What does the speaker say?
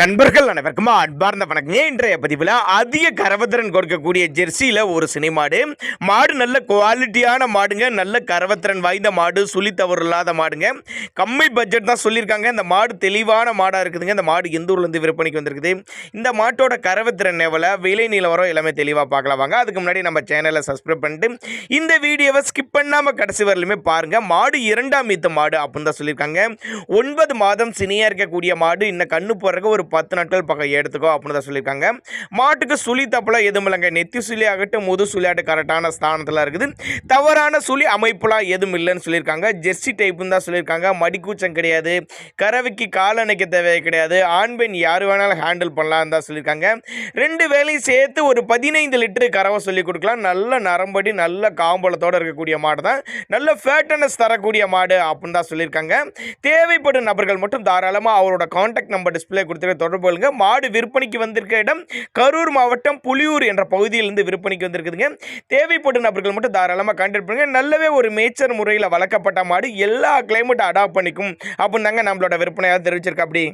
நண்பர்கள் அனைவருக்கும் அன்பார்ந்த வணக்கம் இன்றைய பதிவில் அதிக கரவத்திறன் கொடுக்கக்கூடிய ஜெர்சியில் ஒரு சினிமாடு மாடு. மாடு நல்ல குவாலிட்டியான மாடுங்க. நல்ல கரவத்திறன் வாய்ந்த மாடு. சுழி தவறு இல்லாத மாடுங்க. கம்மி பட்ஜெட் தான் சொல்லியிருக்காங்க. இந்த மாடு தெளிவான மாடாக இருக்குதுங்க. இந்த மாடு எந்த ஊர்லேருந்து விற்பனைக்கு வந்திருக்குது? இந்த மாட்டோட கரவத்திறன் எவ்வளோ விலை நிலவரம் எல்லாமே தெளிவாக பார்க்கலாம். வாங்க அதுக்கு முன்னாடி நம்ம சேனலை சப்ஸ்கிரைப் பண்ணிட்டு இந்த வீடியோவை ஸ்கிப் பண்ணாமல் கடைசி வரலுமே பாருங்கள் மாடு இரண்டாம் மீத்த மாடு அப்படின்னு தான் சொல்லியிருக்காங்க. ஒன்பது மாதம் சினியாக இருக்கக்கூடிய மாடு. இன்னும் கண்ணு போடுறக்கு ஒரு பத்து நாட்கள் பக்கம் எடுத்துக்கோ அப்படின்னு தான் சொல்லியிருக்காங்க. மாட்டுக்கு சுழி தப்பெல்லாம் எதுவும் இல்லைங்க. நெத்தி சுழி ஆகட்டும் முது சுழியாட்டு கரெக்டான ஸ்தானத்தில் இருக்குது. தவறான சுழி அமைப்புலாம் எதுவும் இல்லைன்னு சொல்லியிருக்காங்க. ஜெர்சி டைப்புன்னு தான் சொல்லியிருக்காங்க. மடிக்கூச்சம் கிடையாது. கறவைக்கு கால் அணைக்க தேவை கிடையாது. ஆண் பெண் யார் வேணாலும் ஹேண்டில் பண்ணலாம் தான் சொல்லியிருக்காங்க. ரெண்டு வேலையும் சேர்த்து ஒரு பதினைந்து லிட்டரு கறவை சொல்லி கொடுக்கலாம். நல்ல நரம்படி நல்ல காம்பளத்தோடு இருக்கக்கூடிய மாடு தான். நல்ல ஃபேட்டனஸ் தரக்கூடிய மாடு அப்படின்னு தான் சொல்லியிருக்காங்க. தேவைப்படும் நபர்கள் மட்டும் தாராளமாக அவரோட காண்டாக்ட் நம்பர் டிஸ்பிளே தொடர்பு கொள்ளுங்க. மாடு விற்பனைக்கு வந்திருக்க இடம் கரூர் மாவட்டம் புலியூர் என்ற பகுதியிலிருந்து விற்பனைக்கு வந்திருக்குதுங்க. தேவைப்படும் நபர்கள் மட்டும் தாராளமாக கான்டாக்ட் நல்லவே ஒரு மேய்ச்சல் முறையில் வளர்க்கப்பட்ட மாடு எல்லா கிளைமேட்டும் அடாப்ட் பண்ணிக்கும். அப்படின்னு தாங்க நம்மளோட விற்பனையாக தெரிவிச்சிருக்கா அப்படி